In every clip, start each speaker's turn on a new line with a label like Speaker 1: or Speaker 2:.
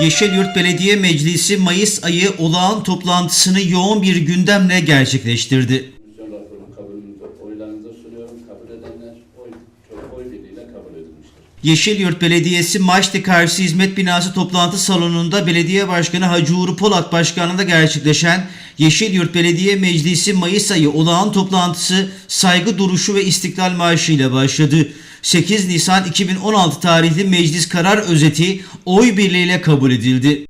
Speaker 1: Yeşilyurt Belediye Meclisi Mayıs ayı olağan toplantısını yoğun bir gündemle gerçekleştirdi. Yeşilyurt Belediyesi Maçlı Karşı Hizmet Binası toplantı salonunda Belediye Başkanı Hacı Uğur Polat Başkanlığında gerçekleşen Yeşilyurt Belediye Meclisi Mayıs ayı olağan toplantısı saygı duruşu ve istiklal marşı ile başladı. 8 Nisan 2016 tarihli meclis karar özeti oy birliğiyle kabul edildi.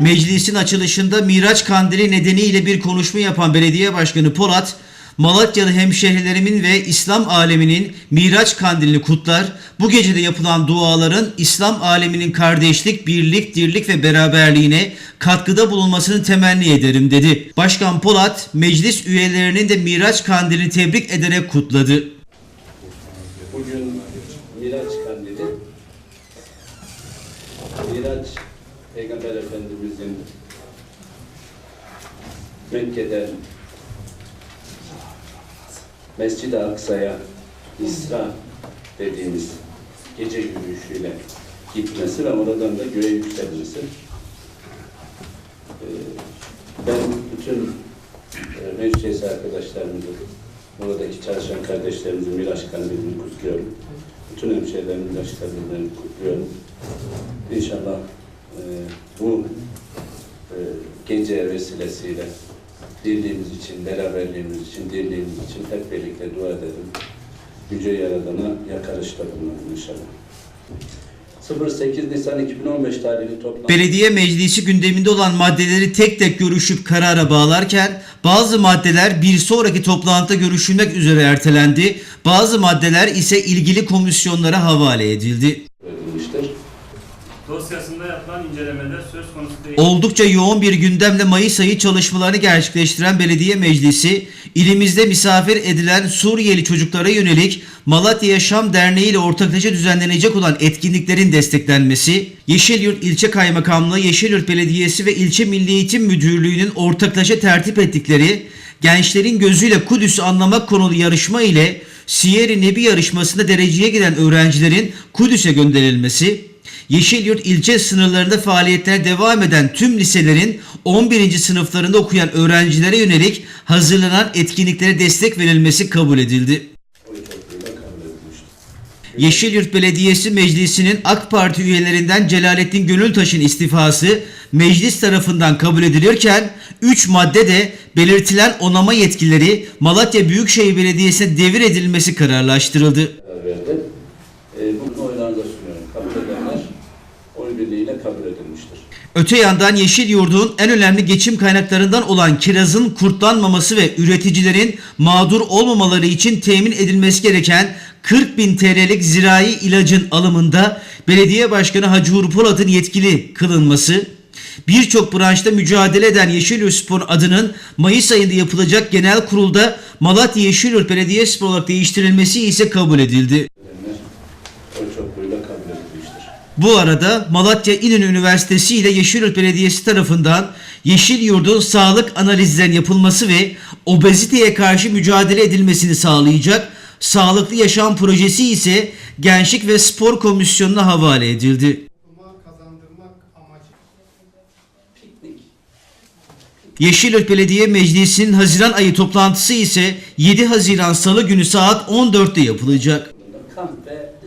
Speaker 1: Meclisin açılışında Miraç Kandili nedeniyle bir konuşma yapan Belediye Başkanı Polat, Malatyalı hemşehrilerimin ve İslam aleminin Miraç Kandilini kutlar, bu gecede yapılan duaların İslam aleminin kardeşlik, birlik, dirlik ve beraberliğine katkıda bulunmasını temenni ederim dedi. Başkan Polat, meclis üyelerinin de Miraç Kandilini tebrik ederek kutladı.
Speaker 2: Bugün Miraç Kandili, Miraç Peygamber Efendimizin Mekke'den Mescid-i Aksa'ya İsra dediğimiz gece yürüyüşüyle gitmesi ve oradan da göğe yükselmesi. Ee, Ben bütün e, meclis arkadaşlarımızı, buradaki çalışan kardeşlerimizin Miraç Kandili'ni kutluyorum. Bütün hemşehrilerin Miraç Kandili'ni kutluyorum. İnşallah e, bu e, gece vesilesiyle birliğimiz için, beraberliğimiz için, dirliğimiz için hep birlikte dua edelim. Yüce Yaradan'a yakarışta bulunalım inşallah. 08 Nisan 2015 tarihli toplantı...
Speaker 1: Belediye meclisi gündeminde olan maddeleri tek tek görüşüp karara bağlarken bazı maddeler bir sonraki toplantıda görüşülmek üzere ertelendi. Bazı maddeler ise ilgili komisyonlara havale edildi.
Speaker 3: Dosyasında yapılan incelemede söz konusu değil.
Speaker 1: Oldukça yoğun bir gündemle Mayıs ayı çalışmalarını gerçekleştiren belediye meclisi, ilimizde misafir edilen Suriyeli çocuklara yönelik Malatya Yaşam Derneği ile ortaklaşa düzenlenecek olan etkinliklerin desteklenmesi, Yeşilyurt İlçe Kaymakamlığı, Yeşilyurt Belediyesi ve İlçe Milli Eğitim Müdürlüğü'nün ortaklaşa tertip ettikleri Gençlerin Gözüyle Kudüs'ü Anlamak konulu yarışma ile Siyer-i Nebi yarışmasında dereceye giden öğrencilerin Kudüs'e gönderilmesi, Yeşilyurt ilçe sınırlarında faaliyetlerine devam eden tüm liselerin 11. sınıflarında okuyan öğrencilere yönelik hazırlanan etkinliklere destek verilmesi kabul edildi. Yeşilyurt Belediyesi Meclisi'nin AK Parti üyelerinden Celalettin Gönültaş'ın istifası meclis tarafından kabul edilirken 3 madde de belirtilen onama yetkileri Malatya Büyükşehir Belediyesi'ne devir edilmesi kararlaştırıldı.
Speaker 2: karar verdi. E, bunu oylarınıza sunuyorum. Kabul edenler oy birliğiyle kabul edilmiştir.
Speaker 1: Öte yandan Yeşil Yurdun en önemli geçim kaynaklarından olan kirazın kurtlanmaması ve üreticilerin mağdur olmamaları için temin edilmesi gereken 40 bin TL'lik zirai ilacın alımında belediye başkanı Hacı Uğur Polat'ın yetkili kılınması, birçok branşta mücadele eden Yeşilyurt Spor adının Mayıs ayında yapılacak genel kurulda Malatya Yeşilyurt Belediyespor olarak değiştirilmesi ise kabul edildi.
Speaker 2: Edenler oy çokluğuyla kabul edilmiştir.
Speaker 1: Bu arada Malatya İnönü Üniversitesi ile Yeşilyurt Belediyesi tarafından Yeşil Yurdun sağlık analizlerinin yapılması ve obeziteye karşı mücadele edilmesini sağlayacak Sağlıklı Yaşam Projesi ise Gençlik ve Spor Komisyonu'na havale edildi. Yeşilyurt Belediye Meclisi'nin Haziran ayı toplantısı ise 7 Haziran Salı günü saat 14'te yapılacak.
Speaker 2: Kamp ve